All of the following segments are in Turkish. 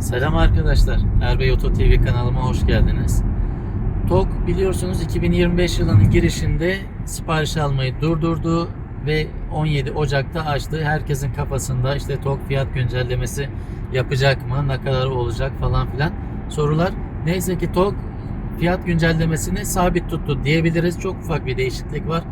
Selam arkadaşlar. Erbey Oto TV kanalıma hoş geldiniz. TOG biliyorsunuz 2025 yılının girişinde sipariş almayı durdurdu ve 17 Ocak'ta açtı. Herkesin kafasında işte TOG fiyat güncellemesi yapacak mı, ne kadar olacak falan filan sorular. Neyse ki TOG fiyat güncellemesini sabit tuttu diyebiliriz. Çok ufak bir değişiklik var.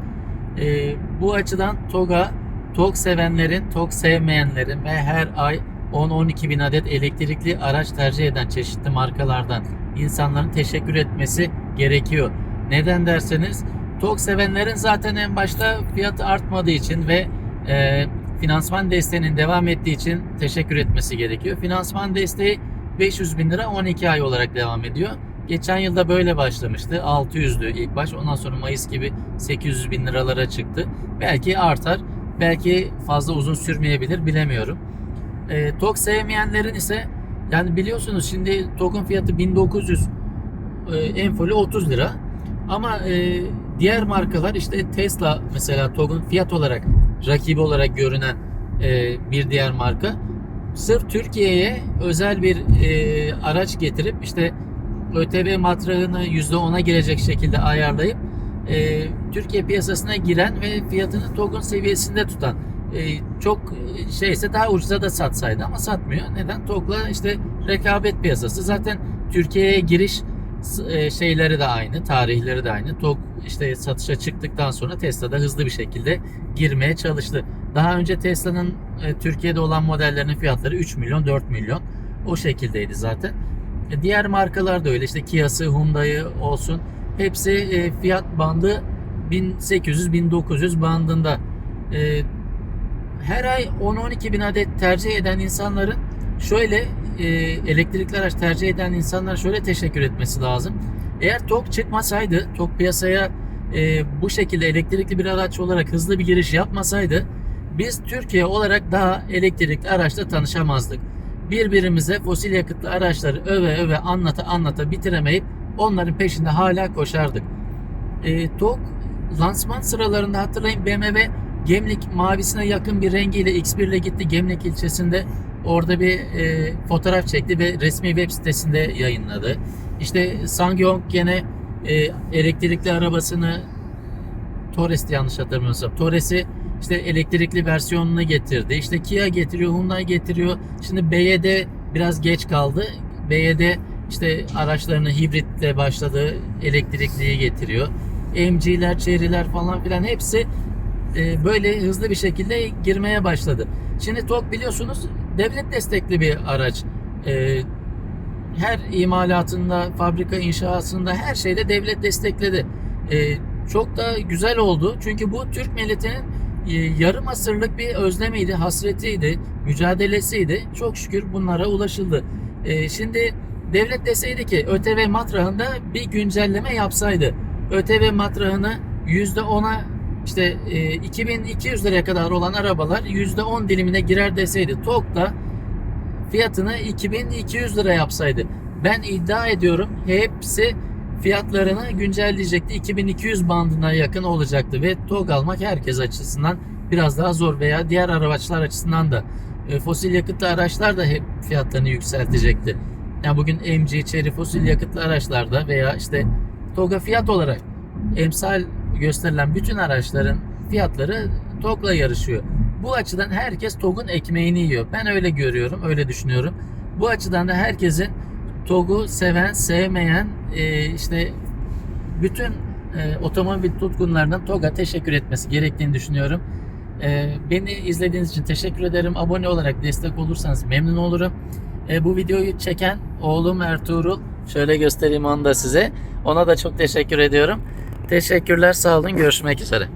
Ee, bu açıdan TOG'a TOG sevenlerin, TOG sevmeyenlerin ve her ay 10-12 bin adet elektrikli araç tercih eden çeşitli markalardan insanların teşekkür etmesi gerekiyor. Neden derseniz TOG sevenlerin zaten en başta fiyatı artmadığı için ve e, finansman desteğinin devam ettiği için teşekkür etmesi gerekiyor. Finansman desteği 500 bin lira 12 ay olarak devam ediyor. Geçen yılda böyle başlamıştı. 600'dü ilk baş. Ondan sonra Mayıs gibi 800 bin liralara çıktı. Belki artar. Belki fazla uzun sürmeyebilir bilemiyorum. E, TOG sevmeyenlerin ise yani biliyorsunuz şimdi TOG'un fiyatı 1900 e, en fullü 30 lira. Ama e, diğer markalar işte Tesla mesela TOG'un fiyat olarak rakibi olarak görünen e, bir diğer marka sırf Türkiye'ye özel bir e, araç getirip işte ÖTV matrağını %10'a girecek şekilde ayarlayıp e, Türkiye piyasasına giren ve fiyatını TOG'un seviyesinde tutan e, çok e, şeyse daha ucuza da satsaydı ama satmıyor. Neden? TOG'la işte rekabet piyasası. Zaten Türkiye'ye giriş e, şeyleri de aynı, tarihleri de aynı. TOG işte satışa çıktıktan sonra Tesla'da hızlı bir şekilde girmeye çalıştı. Daha önce Tesla'nın e, Türkiye'de olan modellerinin fiyatları 3 milyon, 4 milyon. O şekildeydi zaten. E, Diğer markalar da öyle. İşte Kia'sı, Hyundai'ı olsun. Hepsi e, fiyat bandı 1800-1900 bandında. E, her ay 10-12 bin adet tercih eden insanların şöyle e, elektrikli araç tercih eden insanlar şöyle teşekkür etmesi lazım. Eğer TOG çıkmasaydı, TOG piyasaya e, bu şekilde elektrikli bir araç olarak hızlı bir giriş yapmasaydı biz Türkiye olarak daha elektrikli araçla tanışamazdık. Birbirimize fosil yakıtlı araçları öve öve anlata anlata bitiremeyip onların peşinde hala koşardık. E, TOG lansman sıralarında hatırlayın BMW Gemlik mavisine yakın bir rengiyle X1 ile gitti Gemlik ilçesinde. Orada bir e, fotoğraf çekti ve resmi web sitesinde yayınladı. İşte Sangyong gene e, elektrikli arabasını Torres'ti yanlış hatırlamıyorsam. Torres'i işte elektrikli versiyonunu getirdi. İşte Kia getiriyor, Hyundai getiriyor. Şimdi BYD biraz geç kaldı. BYD işte araçlarını hibritle başladı. Elektrikliye getiriyor. MG'ler, Chery'ler falan filan hepsi e, böyle hızlı bir şekilde girmeye başladı. Şimdi TOG biliyorsunuz devlet destekli bir araç. E, her imalatında, fabrika inşasında her şeyde devlet destekledi. E, çok da güzel oldu. Çünkü bu Türk milletinin yarım asırlık bir özlemiydi, hasretiydi, mücadelesiydi. Çok şükür bunlara ulaşıldı. Şimdi devlet deseydi ki ÖTV matrahında bir güncelleme yapsaydı. ÖTV matrahını %10'a işte e, 2200 liraya kadar olan arabalar %10 dilimine girer deseydi TOG da fiyatını 2200 lira yapsaydı. Ben iddia ediyorum hepsi fiyatlarını güncelleyecekti. 2200 bandına yakın olacaktı ve TOG almak herkes açısından biraz daha zor veya diğer araçlar açısından da e, fosil yakıtlı araçlar da hep fiyatlarını yükseltecekti. Yani bugün MG, Chery fosil yakıtlı araçlarda veya işte TOG'a fiyat olarak emsal gösterilen bütün araçların fiyatları TOG'la yarışıyor. Bu açıdan herkes TOG'un ekmeğini yiyor. Ben öyle görüyorum, öyle düşünüyorum. Bu açıdan da herkesin TOG'u seven, sevmeyen e, işte bütün e, otomobil tutkunlarının TOG'a teşekkür etmesi gerektiğini düşünüyorum. E, beni izlediğiniz için teşekkür ederim. Abone olarak destek olursanız memnun olurum. E, bu videoyu çeken oğlum Ertuğrul. Şöyle göstereyim onu da size. Ona da çok teşekkür ediyorum. Teşekkürler, sağ olun. Görüşmek üzere.